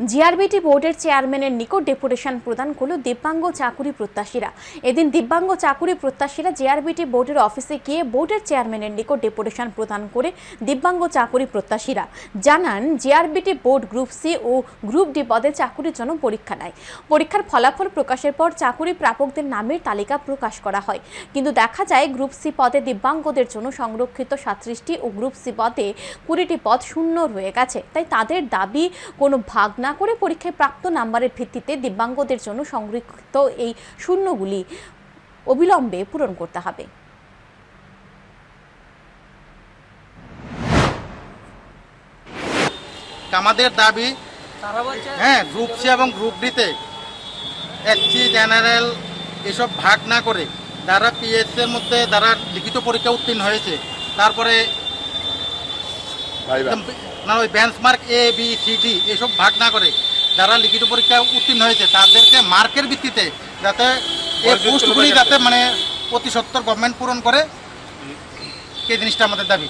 GRBT বোর্ডের চেয়ারম্যানের নিকট ডেপুটেশন প্রদান করল দিব্যাঙ্গ চাকুরি প্রত্যাশীরা। এদিন দিব্যাঙ্গ চাকুরি প্রত্যাশীরা জিআরবিটি বোর্ডের অফিসে গিয়ে বোর্ডের চেয়ারম্যানের নিকট ডেপুটেশন প্রদান করে দিব্যাঙ্গ চাকুরি প্রত্যাশীরা। জানান জিআরবিটি বোর্ড গ্রুপ সি ও গ্রুপ ডি পদে চাকুরির জন্য পরীক্ষা নেয়। পরীক্ষার ফলাফল প্রকাশের পর চাকুরি প্রাপকদের নামের তালিকা প্রকাশ করা হয়। কিন্তু দেখা যায় গ্রুপ সি পদে দিব্যাঙ্গদের জন্য সংরক্ষিত সাতত্রিশটি ও গ্রুপ সি পদে কুড়িটি পদ শূন্য রয়ে গেছে। তাই তাদের দাবি, কোনো ভাগ না করে পরীক্ষায় প্রাপ্ত নাম্বারের ভিত্তিতে দিব্যাঙ্গদের জন্য সংরক্ষিত এই শূন্যগুলি অবিলম্বে পূরণ করতে হবে। আমাদের দাবি হ্যাঁ গ্রুপ সি এবং গ্রুপ ডিতে এসসি জেনারেল এসব ভাগ না করে যারা পিএস এর মধ্যে যারা লিখিত পরীক্ষা উত্তীর্ণ হয়েছে তারপরে না ওই benchmark A B C D এসব ভাগ না করে যারা লিখিত পরীক্ষা উত্তীর্ণ হয়েছে তাদেরকে মার্কের ভিত্তিতে যাতে এই পোস্টগুলি যাতে মানে অতি সত্তর গভর্নমেন্ট পূরণ করে সেই জিনিসটা আমাদের দাবি।